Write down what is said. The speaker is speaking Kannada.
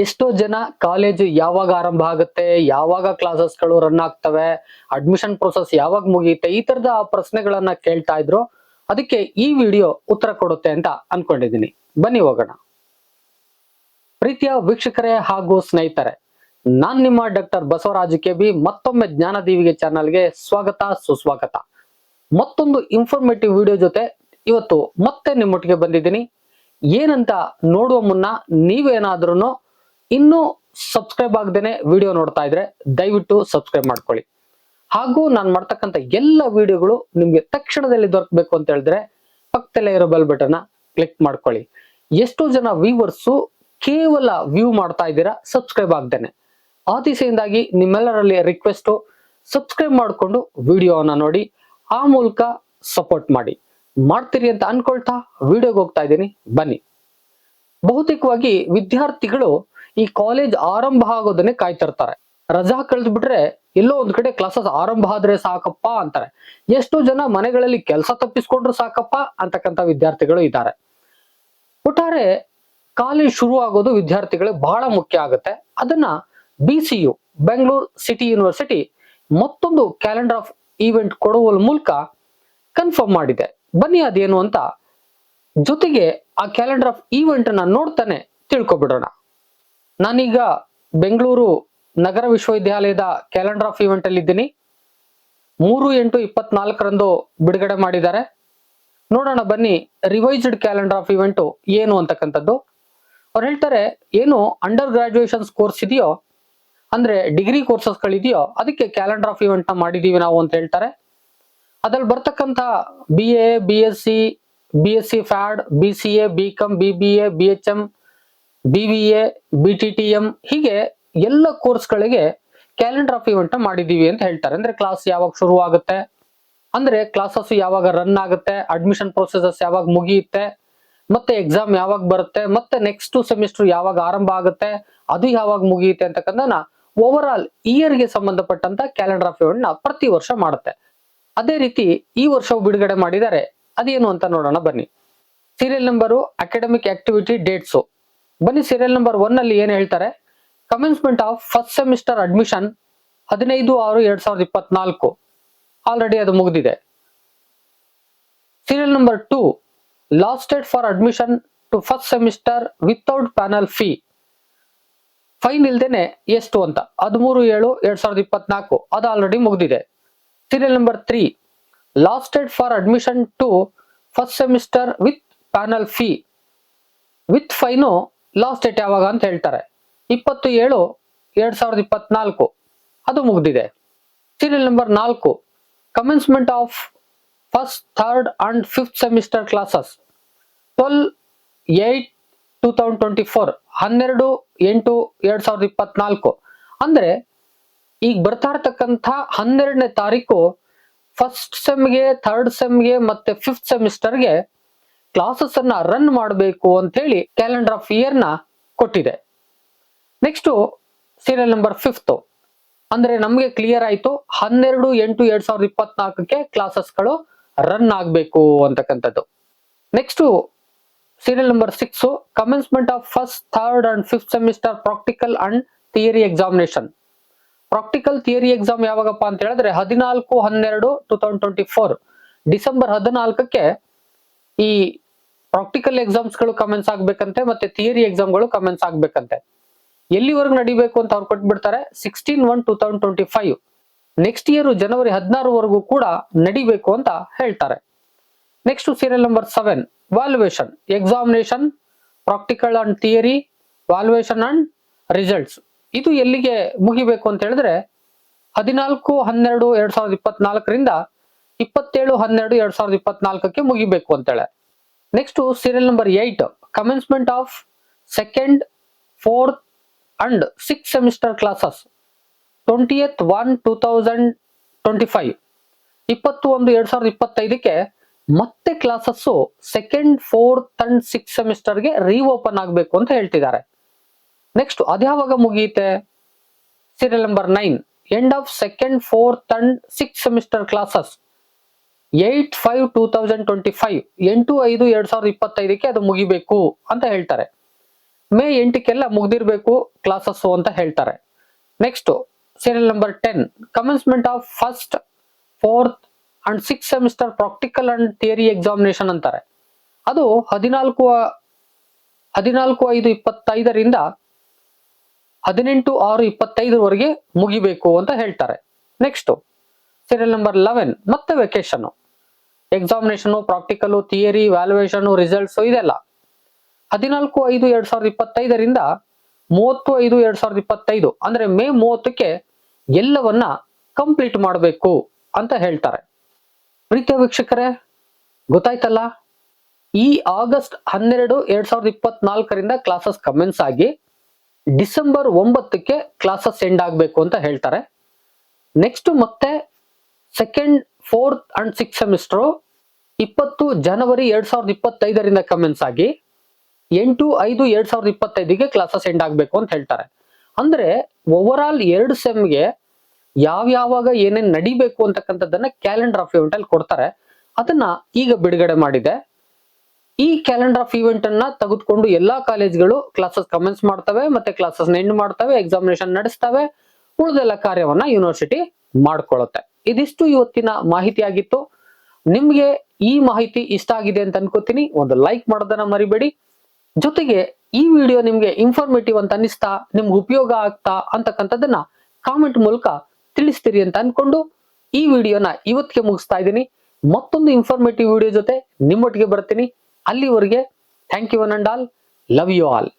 ಎಷ್ಟೋ ಜನ ಕಾಲೇಜು ಯಾವಾಗ ಆರಂಭ ಆಗುತ್ತೆ, ಯಾವಾಗ ಕ್ಲಾಸಸ್ಗಳು ರನ್ ಆಗ್ತವೆ, ಅಡ್ಮಿಷನ್ ಪ್ರೊಸೆಸ್ ಯಾವಾಗ ಮುಗಿಯುತ್ತೆ, ಈ ತರದ ಪ್ರಶ್ನೆಗಳನ್ನ ಕೇಳ್ತಾ ಇದ್ರು, ಅದಕ್ಕೆ ಈ ವಿಡಿಯೋ ಉತ್ತರ ಕೊಡುತ್ತೆ ಅಂತ ಅನ್ಕೊಂಡಿದ್ದೀನಿ. ಬನ್ನಿ ಹೋಗೋಣ. ಪ್ರೀತಿಯ ವೀಕ್ಷಕರೇ ಹಾಗೂ ಸ್ನೇಹಿತರೆ, ನಾನ್ ನಿಮ್ಮ ಡಾಕ್ಟರ್ ಬಸವರಾಜ ಕೆ ಬಿ ಮತ್ತೊಮ್ಮೆ ಜ್ಞಾನದೀವಿಗೆ ಚಾನಲ್ಗೆ ಸ್ವಾಗತ, ಸುಸ್ವಾಗತ. ಮತ್ತೊಂದು ಇನ್ಫಾರ್ಮೇಟಿವ್ ವಿಡಿಯೋ ಜೊತೆ ಇವತ್ತು ಮತ್ತೆ ನಿಮ್ಮೊಟ್ಟಿಗೆ ಬಂದಿದ್ದೀನಿ. ಏನಂತ ನೋಡುವ ಮುನ್ನ ನೀವೇನಾದ್ರೂ ಇನ್ನೂ ಸಬ್ಸ್ಕ್ರೈಬ್ ಆಗದೇನೆ ವಿಡಿಯೋ ನೋಡ್ತಾ ಇದ್ರೆ ದಯವಿಟ್ಟು ಸಬ್ಸ್ಕ್ರೈಬ್ ಮಾಡ್ಕೊಳ್ಳಿ. ಹಾಗೂ ನಾನು ಮಾಡ್ತಕ್ಕಂಥ ಎಲ್ಲ ವಿಡಿಯೋಗಳು ನಿಮ್ಗೆ ತಕ್ಷಣದಲ್ಲಿ ದೊರಕಬೇಕು ಅಂತ ಹೇಳಿದ್ರೆ ಪಕ್ಕದಲ್ಲೇ ಇರೋ ಬೆಲ್ ಬಟನ್ ಕ್ಲಿಕ್ ಮಾಡ್ಕೊಳ್ಳಿ. ಎಷ್ಟೋ ಜನ ವ್ಯೂವರ್ಸು ಕೇವಲ ವ್ಯೂ ಮಾಡ್ತಾ ಇದ್ದೀರಾ ಸಬ್ಸ್ಕ್ರೈಬ್ ಆಗ್ದೇನೆ. ಆ ದಿಸೆಯಿಂದಾಗಿ ನಿಮ್ಮೆಲ್ಲರಲ್ಲಿ ರಿಕ್ವೆಸ್ಟ್ ಸಬ್ಸ್ಕ್ರೈಬ್ ಮಾಡಿಕೊಂಡು ವಿಡಿಯೋನ ನೋಡಿ, ಆ ಮೂಲಕ ಸಪೋರ್ಟ್ ಮಾಡಿ. ಮಾಡ್ತೀರಿ ಅಂತ ಅನ್ಕೊಳ್ತಾ ವಿಡಿಯೋಗೆ ಹೋಗ್ತಾ ಇದ್ದೀನಿ. ಬನ್ನಿ. ಬಹುತೇಕವಾಗಿ ವಿದ್ಯಾರ್ಥಿಗಳು ಈ ಕಾಲೇಜ್ ಆರಂಭ ಆಗೋದನ್ನೇ ಕಾಯ್ತಿರ್ತಾರೆ. ರಜಾ ಕಳೆದು ಬಿಟ್ರೆ ಎಲ್ಲೋ ಒಂದ್ ಕಡೆ ಕ್ಲಾಸಸ್ ಆರಂಭ ಆದ್ರೆ ಸಾಕಪ್ಪ ಅಂತಾರೆ. ಎಷ್ಟು ಜನ ಮನೆಗಳಲ್ಲಿ ಕೆಲಸ ತಪ್ಪಿಸ್ಕೊಂಡ್ರು ಸಾಕಪ್ಪ ಅಂತಕ್ಕಂಥ ವಿದ್ಯಾರ್ಥಿಗಳು ಇದ್ದಾರೆ. ಒಟ್ಟಾರೆ ಕಾಲೇಜ್ ಶುರು ಆಗೋದು ವಿದ್ಯಾರ್ಥಿಗಳಿಗೆ ಬಹಳ ಮುಖ್ಯ ಆಗುತ್ತೆ. ಅದನ್ನ B C U Bengaluru city university ಮತ್ತೊಂದು ಕ್ಯಾಲೆಂಡರ್ ಆಫ್ ಈವೆಂಟ್ ಕೊಡುವ ಮೂಲಕ ಕನ್ಫರ್ಮ್ ಮಾಡಿದೆ. ಬನ್ನಿ ಅದೇನು ಅಂತ ಜೊತೆಗೆ ಆ ಕ್ಯಾಲೆಂಡರ್ ಆಫ್ ಈವೆಂಟ್ ಅನ್ನ ನೋಡ್ತಾನೆ ತಿಳ್ಕೊಬಿಡೋಣ. ನಾನೀಗ ಬೆಂಗಳೂರು ನಗರ ವಿಶ್ವವಿದ್ಯಾಲಯದ ಕ್ಯಾಲೆಂಡರ್ ಆಫ್ ಇವೆಂಟ್ ಅಲ್ಲಿ ಇದ್ದೀನಿ. ಮೂರು ಎಂಟು ಇಪ್ಪತ್ನಾಲ್ಕರಂದು ಬಿಡುಗಡೆ ಮಾಡಿದ್ದಾರೆ. ನೋಡೋಣ, ಬನ್ನಿ, ರಿವೈಸ್ಡ್ ಕ್ಯಾಲೆಂಡರ್ ಆಫ್ ಇವೆಂಟ್ ಏನು ಅಂತಕ್ಕಂಥದ್ದು. ಅವ್ರು ಹೇಳ್ತಾರೆ, ಏನು ಅಂಡರ್ ಗ್ರಾಜುಯೇಷನ್ಸ್ ಕೋರ್ಸ್ ಇದೆಯೋ, ಅಂದ್ರೆ ಡಿಗ್ರಿ ಕೋರ್ಸಸ್ಗಳಿದೆಯೋ, ಅದಕ್ಕೆ ಕ್ಯಾಲೆಂಡರ್ ಆಫ್ ಇವೆಂಟ್ ಮಾಡಿದ್ದೀವಿ ನಾವು ಅಂತ ಹೇಳ್ತಾರೆ. ಅದ್ರಲ್ಲಿ ಬರ್ತಕ್ಕಂಥ B A B S C B S C FAD B C A B com B B A B H M B V A B T T M ಹೀಗೆ ಎಲ್ಲ ಕೋರ್ಸ್ಗಳಿಗೆ ಕ್ಯಾಲೆಂಡರ್ ಆಫ್ ಇವೆಂಟ್ ಮಾಡಿದೀವಿ ಅಂತ ಹೇಳ್ತಾರೆ. ಅಂದ್ರೆ ಕ್ಲಾಸ್ ಯಾವಾಗ ಶುರು ಆಗುತ್ತೆ? ಅಂದ್ರೆ ಕ್ಲಾಸಸ್ ಯಾವಾಗ ರನ್ ಆಗುತ್ತೆ? ಅಡ್ಮಿಷನ್ ಪ್ರೊಸೆಸಸ್ ಯಾವಾಗ ಮುಗಿಯುತ್ತೆ? ಮತ್ತೆ ಎಕ್ಸಾಮ್ ಯಾವಾಗ ಬರುತ್ತೆ? ಮತ್ತೆ ನೆಕ್ಸ್ಟ್ ಸೆಮಿಸ್ಟರ್ ಯಾವಾಗ ಆರಂಭ ಆಗುತ್ತೆ? ಅದು ಯಾವಾಗ ಮುಗಿಯುತ್ತೆ ಅಂತಕ್ಕಂಥ ಓವರ್ ಆಲ್ ಇಯರ್ಗೆ ಸಂಬಂಧಪಟ್ಟಂತ ಕ್ಯಾಲೆಂಡರ್ ಆಫ್ ಇವೆಂಟ್ನ ಪ್ರತಿ ವರ್ಷ ಮಾಡುತ್ತೆ. ಅದೇ ರೀತಿ ಈ ವರ್ಷವು ಬಿಡುಗಡೆ ಮಾಡಿದ್ದಾರೆ. ಅದೇನು ಅಂತ ನೋಡೋಣ ಬನ್ನಿ. Serial number academic activity dates ಬನ್ನಿ ಸೀರಿಯಲ್ ನಂಬರ್ ಒನ್ ಅಲ್ಲಿ ಏನ್ ಹೇಳ್ತಾರೆ? Commencement of first semester admission ಹದಿನೈದು ಆರು ಎರಡ್ ಸಾವಿರದ ಇಪ್ಪತ್ನಾಲ್ಕು. ಆಲ್ರೆಡಿ ಅದು ಮುಗಿದಿದೆ. Serial number two last date for admission to first semester without penal fee fine ಇಲ್ದೇನೆ ಎಷ್ಟು ಅಂತ? ಹದಿಮೂರು, ಏಳು, ಎರಡ್ ಸಾವಿರದ ಇಪ್ಪತ್ನಾಲ್ಕು. ಅದು ಆಲ್ರೆಡಿ ಮುಗಿದಿದೆ. Serial number three last date for admission to first semester with penal fee with fine last date ಯಾವಾಗ ಅಂತ ಹೇಳ್ತಾರೆ. ಇಪ್ಪತ್ತು ಏಳು ಎರಡ್ ಸಾವಿರದ ಇಪ್ಪತ್ನಾಲ್ಕು. ಅದು ಮುಗಿದಿದೆ. ಸೀರಿಯಲ್ ನಂಬರ್ ನಾಲ್ಕು. Commencement of first third and fifth semester classes twelve eight two thousand twenty four ಹನ್ನೆರಡು, ಎಂಟು, ಎರಡ್ ಸಾವಿರದ ಇಪ್ಪತ್ನಾಲ್ಕು. ಅಂದ್ರೆ ಈಗ ಬರ್ತಾ ಇರ್ತಕ್ಕಂಥ ಹನ್ನೆರಡನೇ ತಾರೀಕು ಫಸ್ಟ್ ಸೆಮ್ಗೆ ಥರ್ಡ್ ಸೆಮ್ಗೆ ಮತ್ತೆ ಫಿಫ್ತ್ ಸೆಮಿಸ್ಟರ್ಗೆ ಕ್ಲಾಸಸ್ ಅನ್ನ ರನ್ ಮಾಡಬೇಕು ಅಂತ ಹೇಳಿ ಕ್ಯಾಲೆಂಡರ್ ಆಫ್ ಇಯರ್ನ ಕೊಟ್ಟಿದೆ. ನೆಕ್ಸ್ಟ್ ಸೀರಿಯಲ್ ನಂಬರ್ ಫಿಫ್ತ್ ಅಂದ್ರೆ ನಮಗೆ ಕ್ಲಿಯರ್ ಆಯ್ತು ಹನ್ನೆರಡು, ಎಂಟು, ಎರಡ್ ಸಾವಿರದ ಇಪ್ಪತ್ನಾಲ್ಕಕ್ಕೆ ಕ್ಲಾಸಸ್ಗಳು ರನ್ ಆಗ್ಬೇಕು ಅಂತಕ್ಕಂಥದ್ದು. Next serial number six commencement of first third and fifth semester practical and theory examination practical theory exam ಯಾವಾಗಪ್ಪ ಅಂತ ಹೇಳಿದ್ರೆ ಹದಿನಾಲ್ಕು, ಹನ್ನೆರಡು two thousand twenty four December ಹದಿನಾಲ್ಕಕ್ಕೆ ಈ ಪ್ರಾಕ್ಟಿಕಲ್ ಎಕ್ಸಾಮ್ಸ್ಗಳು ಕಮೆಂಟ್ಸ್ ಆಗ್ಬೇಕಂತೆ ಮತ್ತೆ ಥಿಯರಿ ಎಕ್ಸಾಮ್ಗಳು ಕಮೆಂಟ್ಸ್ ಆಗ್ಬೇಕಂತೆ. ಎಲ್ಲಿವರೆಗೂ ನಡಿಬೇಕು ಅಂತ ಅವ್ರು ಕೊಟ್ಬಿಡ್ತಾರೆ? Sixteen one two thousand twenty five next year ಜನವರಿ ಹದಿನಾರವರೆಗೂ ಕೂಡ ನಡಿಬೇಕು ಅಂತ ಹೇಳ್ತಾರೆ. Next serial number seven valuation examination practical and theory valuation and results ಇದು ಎಲ್ಲಿಗೆ ಮುಗಿಬೇಕು ಅಂತ ಹೇಳಿದ್ರೆ ಹದಿನಾಲ್ಕು, ಹನ್ನೆರಡು, ಎರಡ್ ಸಾವಿರದ ಇಪ್ಪತ್ನಾಲ್ಕರಿಂದ ಇಪ್ಪತ್ತೇಳು, ಹನ್ನೆರಡು, ಎರಡ್ ಸಾವಿರದ ಇಪ್ಪತ್ನಾಲ್ಕಕ್ಕೆ ಮುಗಿಬೇಕು ಅಂತೇಳೆ. Next serial number eight commencement of second fourth and six semester classes twentieth one two thousand twenty five ಇಪ್ಪತ್ತು ಒಂದು ಎರಡ್ ಸಾವಿರದ ಇಪ್ಪತ್ತೈದಕ್ಕೆ ಮತ್ತೆ classes second fourth and six ಸೆಮಿಸ್ಟರ್ಗೆ reopen ಆಗಬೇಕು ಅಂತ ಹೇಳ್ತಿದ್ದಾರೆ. ನೆಕ್ಸ್ಟ್ ಅದ್ಯಾವಾಗ ಮುಗಿಯುತ್ತೆ? Serial number nine end of second fourth and six semester classes eight five two thousand twenty five ಎಂಟು ಐದು ಎರಡ್ ಸಾವಿರದ ಇಪ್ಪತ್ತೈದಕ್ಕೆ ಅದು ಮುಗಿಬೇಕು ಅಂತ ಹೇಳ್ತಾರೆ. ಮೇ ಎಂಟಕ್ಕೆಲ್ಲ ಮುಗ್ದಿರ್ಬೇಕು ಕ್ಲಾಸಸ್ಸು ಅಂತ ಹೇಳ್ತಾರೆ. Next serial number ten commencement of first fourth and six semester practical and theory examination ಅಂತಾರೆ. ಅದು ಹದಿನಾಲ್ಕು ಹದಿನಾಲ್ಕು ಐದು ಇಪ್ಪತ್ತೈದರಿಂದ ಹದಿನೆಂಟು ಆರು ಇಪ್ಪತ್ತೈದರವರೆಗೆ ಮುಗಿಬೇಕು ಅಂತ ಹೇಳ್ತಾರೆ. ನೆಕ್ಸ್ಟ್ ಸೀರಿಯಲ್ ನಂಬರ್ ಲೆವೆನ್ ಮತ್ತೆ vacation examination practical theory valuation results ಇದೆಲ್ಲ. ಹದಿನಾಲ್ಕು ಐದು ಎರಡ್ ಸಾವಿರದ ಇಪ್ಪತ್ತೈದರಿಂದ ಮೂವತ್ತು ಐದು ಎರಡ್ ಸಾವಿರದ ಇಪ್ಪತ್ತೈದು, ಅಂದ್ರೆ ಮೇ ಮೂವತ್ತಕ್ಕೆ ಎಲ್ಲವನ್ನ ಕಂಪ್ಲೀಟ್ ಮಾಡಬೇಕು ಅಂತ ಹೇಳ್ತಾರೆ. ಪ್ರೀತಿಯ ವೀಕ್ಷಕರೇ, ಗೊತ್ತಾಯ್ತಲ್ಲ? ಈ ಆಗಸ್ಟ್ ಹನ್ನೆರಡು ಎರಡ್ ಸಾವಿರದ ಇಪ್ಪತ್ನಾಲ್ಕರಿಂದ ಕ್ಲಾಸಸ್ ಕಮೆನ್ಸ್ ಆಗಿ ಡಿಸೆಂಬರ್ ಒಂಬತ್ತಕ್ಕೆ ಕ್ಲಾಸಸ್ ಎಂಡ್ ಆಗಬೇಕು ಅಂತ ಹೇಳ್ತಾರೆ. ನೆಕ್ಸ್ಟ್ ಮತ್ತೆ second fourth and six semester ಇಪ್ಪತ್ತು ಜನವರಿ ಎರಡ್ ಸಾವಿರದ ಇಪ್ಪತ್ತೈದರಿಂದ ಕಮೆನ್ಸ್ ಆಗಿ ಎಂಟು ಐದು ಎರಡ್ ಸಾವಿರದ ಇಪ್ಪತ್ತೈದಿಗೆ ಕ್ಲಾಸಸ್ ಎಂಡ್ ಆಗಬೇಕು ಅಂತ ಹೇಳ್ತಾರೆ. ಅಂದ್ರೆ ಓವರ್ ಆಲ್ ಎರಡು ಸೆಮ್ಗೆ ಯಾವ ಯಾವಾಗ ಏನೇನ್ ನಡಿಬೇಕು ಅಂತಕ್ಕಂಥದ್ದನ್ನ ಕ್ಯಾಲೆಂಡರ್ ಆಫ್ ಇವೆಂಟ್ ಅಲ್ಲಿ ಕೊಡ್ತಾರೆ. ಅದನ್ನ ಈಗ ಬಿಡುಗಡೆ ಮಾಡಿದೆ. ಈ ಕ್ಯಾಲೆಂಡರ್ ಆಫ್ ಇವೆಂಟ್ ಅನ್ನ ತೆಗೆದುಕೊಂಡು ಎಲ್ಲಾ ಕಾಲೇಜ್ಗಳು ಕ್ಲಾಸಸ್ ಕಮೆನ್ಸ್ ಮಾಡ್ತವೆ, ಮತ್ತೆ ಕ್ಲಾಸಸ್ ಎಂಡ್ ಮಾಡ್ತವೆ ಎಕ್ಸಾಮಿನೇಷನ್ ನಡೆಸ್ತವೆ, ಉಳಿದೆಲ್ಲ ಕಾರ್ಯವನ್ನ ಯೂನಿವರ್ಸಿಟಿ ಮಾಡ್ಕೊಳ್ಳುತ್ತೆ ಇದಿಷ್ಟು ಇವತ್ತಿನ ಮಾಹಿತಿ ಆಗಿತ್ತು. ನಿಮ್ಗೆ ಈ ಮಾಹಿತಿ ಇಷ್ಟ ಆಗಿದೆ ಅಂತ ಅನ್ಕೋತೀನಿ. ಒಂದು ಲೈಕ್ ಮಾಡೋದನ್ನ ಮರಿಬೇಡಿ. ಜೊತೆಗೆ ಈ ವಿಡಿಯೋ ನಿಮ್ಗೆ ಇನ್ಫಾರ್ಮೇಟಿವ್ ಅಂತ ಅನಿಸ್ತಾ ನಿಮ್ಗೆ ಉಪಯೋಗ ಆಗ್ತಾ ಅಂತಕ್ಕಂಥದ್ದನ್ನ ಕಾಮೆಂಟ್ ಮೂಲಕ ತಿಳಿಸ್ತೀರಿ ಅಂತ ಅನ್ಕೊಂಡು ಈ ವಿಡಿಯೋನ ಇವತ್ತಿಗೆ ಮುಗಿಸ್ತಾ ಇದ್ದೀನಿ. ಮತ್ತೊಂದು ಇನ್ಫಾರ್ಮೇಟಿವ್ ವಿಡಿಯೋ ಜೊತೆ ನಿಮ್ಮೊಟ್ಟಿಗೆ ಬರ್ತೀನಿ. ಅಲ್ಲಿವರೆಗೆ thank you one and all love you all